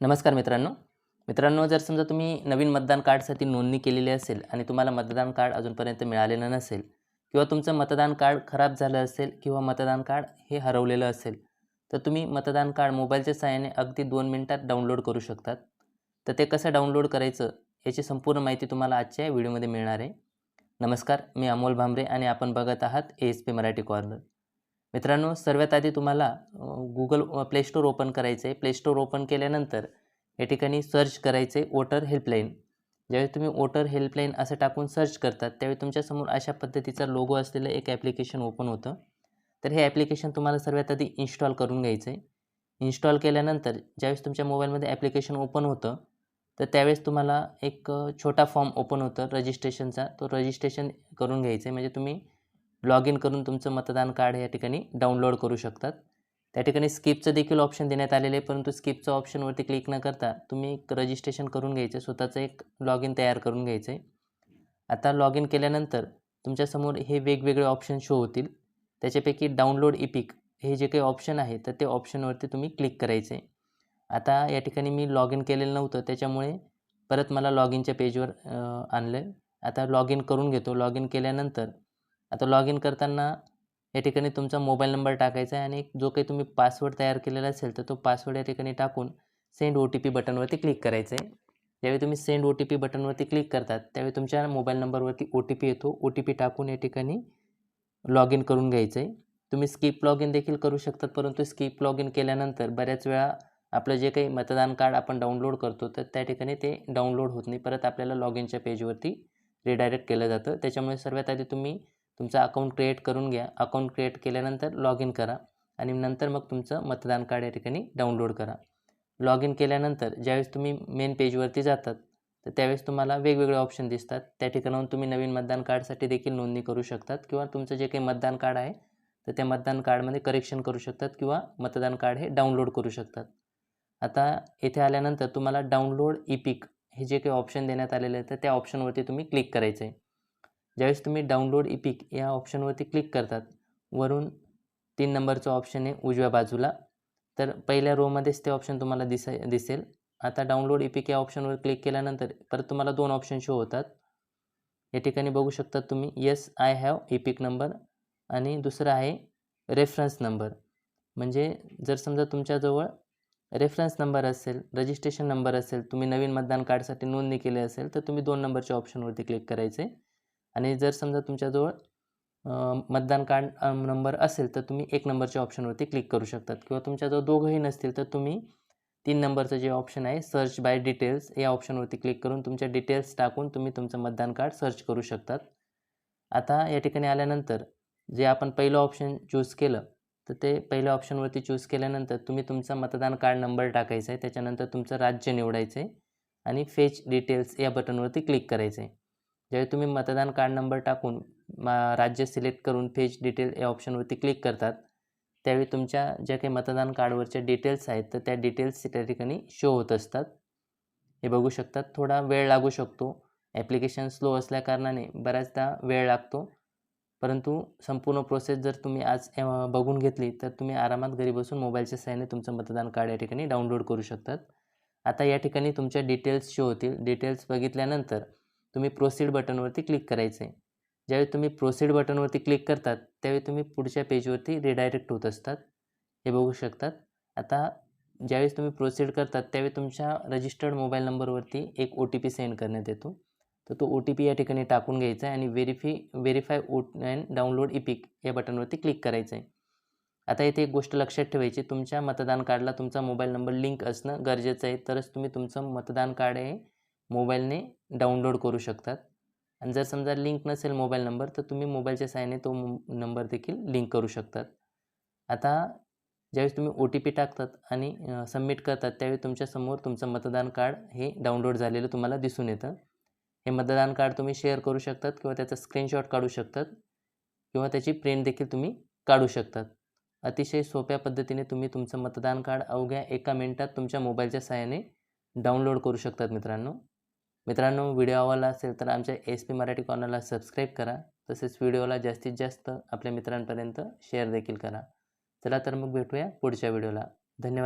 नमस्कार मित्रांनो. मित्रांनो जर समजा तुम्ही नवीन मतदान कार्डसाठी नोंदणी केलेली असेल आणि तुम्हाला मतदान कार्ड अजूनपर्यंत मिळालेलं नसेल किंवा तुमचं मतदान कार्ड खराब झालं असेल किंवा मतदान कार्ड हे हरवलेलं असेल तर तुम्ही मतदान कार्ड मोबाईलच्या सहाय्याने अगदी दोन मिनटात डाउनलोड करू शकतात. तर ते कसं डाउनलोड करायचं याची संपूर्ण माहिती तुम्हाला आजच्या व्हिडिओमध्ये मिळणार आहे. नमस्कार मी अमोल भांबरे आणि आपण बघत आहात A S P Marathi corner मित्रांनो सर्वात आधी तुम्हाला गुगल प्लेस्टोर ओपन करायचं आहे प्लेस्टोर ओपन केल्यानंतर या ठिकाणी सर्च करायचे वोटर हेल्पलाईन ज्यावेळी तुम्ही वोटर हेल्पलाईन असं टाकून सर्च करतात त्यावेळी तुमच्यासमोर अशा पद्धतीचा लोगो असलेलं एक ॲप्लिकेशन ओपन होतं. तर हे ॲप्लिकेशन तुम्हाला सर्वात आधी इन्स्टॉल करून घ्यायचं आहे इन्स्टॉल केल्यानंतर ज्यावेळेस तुमच्या मोबाईलमध्ये ॲप्लिकेशन ओपन होतं तर त्यावेळेस तुम्हाला एक छोटा फॉर्म ओपन होतं रजिस्ट्रेशनचा तो रजिस्ट्रेशन करून घ्यायचं आहे म्हणजे तुम्ही लॉग इन करून तुमचं मतदान कार्ड या ठिकाणी डाउनलोड करू शकतात. त्या ठिकाणी स्किपचं देखील ऑप्शन देण्यात आलेलं आहे परंतु स्किपचं ऑप्शनवरती क्लिक न करता तुम्ही एक रजिस्ट्रेशन करून घ्यायचं स्वतःचं एक लॉग इन तयार करून घ्यायचं आहे. आता लॉग इन केल्यानंतर तुमच्यासमोर हे वेगवेगळे ऑप्शन शो होतील. त्याच्यापैकी डाउनलोड इपिक हे जे काही ऑप्शन आहे तर ते ऑप्शनवरती तुम्ही क्लिक करायचं आहे. आता या ठिकाणी मी लॉग इन केलेलं नव्हतं त्याच्यामुळे परत मला लॉग इनच्या पेजवर आणलं आहे आता लॉग इन करून घेतो. लॉग इन केल्यानंतर आता लॉग इन करताना या ठिकाणी तुमचा मोबाईल नंबर टाकायचा आहे आणि जो काही तुम्ही पासवर्ड तयार केलेला असेल तर तो पासवर्ड या ठिकाणी टाकून सेंड ओ टी पी बटनवरती क्लिक करायचं आहे ज्यावेळी तुम्ही सेंड ओ टी पी बटनवरती क्लिक करतात त्यावेळी तुमच्या मोबाईल नंबरवरती ओ टी पी येतो. ओ टी पी टाकून या ठिकाणी लॉग इन करून घ्यायचं आहे तुम्ही स्किप लॉग इन देखील करू शकतात परंतु स्किप लॉग इन केल्यानंतर बऱ्याच वेळा आपलं जे काही मतदान कार्ड आपण डाउनलोड करतो तर त्या ठिकाणी ते डाउनलोड होत नाही. परत आपल्याला लॉग इनच्या पेजवरती रिडायरेक्ट केलं जातं. त्याच्यामुळे सर्वात आधी तुम्ही तुमचं अकाउंट क्रिएट करून घ्या. अकाउंट क्रिएट केल्यानंतर लॉग इन करा आणि नंतर मग तुमचं मतदान कार्ड या ठिकाणी डाउनलोड करा. लॉग इन केल्यानंतर ज्यावेळेस तुम्ही मेन पेजवरती जातात तर त्यावेळेस तुम्हाला वेगवेगळे ऑप्शन दिसतात. त्या ठिकाणाहून तुम्ही नवीन मतदान कार्डसाठी देखील नोंदणी करू शकतात किंवा तुमचं जे काही मतदान कार्ड आहे तर त्या मतदान कार्डमध्ये करेक्शन करू शकतात किंवा मतदान कार्ड हे डाउनलोड करू शकतात. आता येथे आल्यानंतर तुम्हाला डाउनलोड ई पिक हे जे काही ऑप्शन देण्यात आलेले आहे तर त्या ऑप्शनवरती तुम्ही क्लिक करायचं आहे ज्यावेळेस तुम्ही डाउनलोड इपिक या ऑप्शनवरती क्लिक करतात वरून तीन नंबरचं ऑप्शन आहे उजव्या बाजूला. तर पहिल्या रोमध्येच ते ऑप्शन तुम्हाला दिसाय दिसेल. आता डाउनलोड इपिक या ऑप्शनवर क्लिक केल्यानंतर परत तुम्हाला दोन ऑप्शन शो होतात. या ठिकाणी बघू शकतात तुम्ही yes I have EPIC number आणि दुसरं आहे रेफरन्स नंबर म्हणजे जर समजा तुमच्याजवळ रेफरन्स नंबर असेल रजिस्ट्रेशन नंबर असेल तुम्ही नवीन मतदान कार्डसाठी नोंदणी केली असेल तर तुम्ही दोन नंबरच्या ऑप्शनवरती क्लिक करायचे. आणि जर समजा तुमच्याजवळ मतदान कार्ड नंबर असेल तर तुम्ही एक नंबरच्या ऑप्शनवरती क्लिक करू शकतात. किंवा तुमच्याजवळ दोघंही नसतील तर तुम्ही तीन नंबरचं जे ऑप्शन आहे सर्च बाय डिटेल्स या ऑप्शनवरती क्लिक करून तुमच्या डिटेल्स टाकून तुम्ही तुमचं मतदान कार्ड सर्च करू शकतात. आता या ठिकाणी आल्यानंतर जे आपण पहिलं ऑप्शन चूज केलं तर ते पहिल्या ऑप्शनवरती चूज केल्यानंतर तुम्ही तुमचा मतदान कार्ड नंबर टाकायचा आहे. त्याच्यानंतर तुमचं राज्य निवडायचं आहे आणि फेच डिटेल्स या बटनवरती क्लिक करायचं आहे. ज्यावेळी तुम्ही मतदान कार्ड नंबर टाकून मा राज्य सिलेक्ट करून फेज डिटेल या ऑप्शनवरती क्लिक करतात त्यावेळी तुमच्या ज्या काही मतदान कार्डवरच्या डिटेल्स आहेत तर त्या डिटेल्स त्या ठिकाणी शो होत असतात. हे बघू शकतात थोडा वेळ लागू शकतो. ॲप्लिकेशन स्लो असल्याकारणाने बऱ्याचदा वेळ लागतो. परंतु संपूर्ण प्रोसेस जर तुम्ही आज बघून घेतली तर तुम्ही आरामात घरी बसून मोबाईलच्या सहाय्याने तुमचं मतदान कार्ड या ठिकाणी डाउनलोड करू शकतात. आता या ठिकाणी तुमच्या डिटेल्स शो होतील. डिटेल्स बघितल्यानंतर तुम्ही प्रोसीड बटनवरती क्लिक करायचं आहे ज्यावेळी तुम्ही प्रोसीड बटनवरती क्लिक करतात त्यावेळी तुम्ही पुढच्या पेजवरती रिडायरेक्ट होत असतात. हे बघू शकतात. आता ज्यावेळेस तुम्ही प्रोसीड करतात त्यावेळी तुमच्या रजिस्टर्ड मोबाईल नंबरवरती एक ओ टी पी सेंड करण्यात येतो. तर तो ओ टी पी या ठिकाणी टाकून घ्यायचा आहे आणि व्हेरीफी व्हेरीफाय ओ अँड डाउनलोड इपिक या बटनवरती क्लिक करायचं आहे आता इथे एक गोष्ट लक्षात ठेवायची तुमच्या मतदान कार्डला तुमचा मोबाईल नंबर लिंक असणं गरजेचं आहे. तरच तुम्ही तुमचं मतदान कार्ड हे मोबाईलने डाउनलोड करू शकतात. आणि जर समजा लिंक नसेल मोबाईल नंबर तर तुम्ही मोबाईलच्या साहाय्याने तो नंबर देखील लिंक करू शकतात. आता ज्यावेळेस तुम्ही ओ टी पी टाकतात आणि सबमिट करतात त्यावेळी तुमच्यासमोर तुमचं मतदान कार्ड हे डाउनलोड झालेलं तुम्हाला दिसून येतं. हे मतदान कार्ड तुम्ही शेअर करू शकतात किंवा त्याचा स्क्रीनशॉट काढू शकतात किंवा त्याची प्रिंट देखील तुम्ही काढू शकतात. अतिशय सोप्या पद्धतीने तुम्ही तुमचं मतदान कार्ड अवघ्या एका मिनिटात तुमच्या मोबाईलच्या सहाय्याने डाउनलोड करू शकतात मित्रांनो. मित्रांनो व्हिडिओ आवडला असेल तर आमच्या एस पी मराठी कॉर्नरला सबस्क्राईब करा. तसेच व्हिडिओला जास्तीत जास्त आपल्या मित्रांपर्यंत शेअर देखील करा. चला तर मग भेटूया पुढच्या व्हिडिओला. धन्यवाद.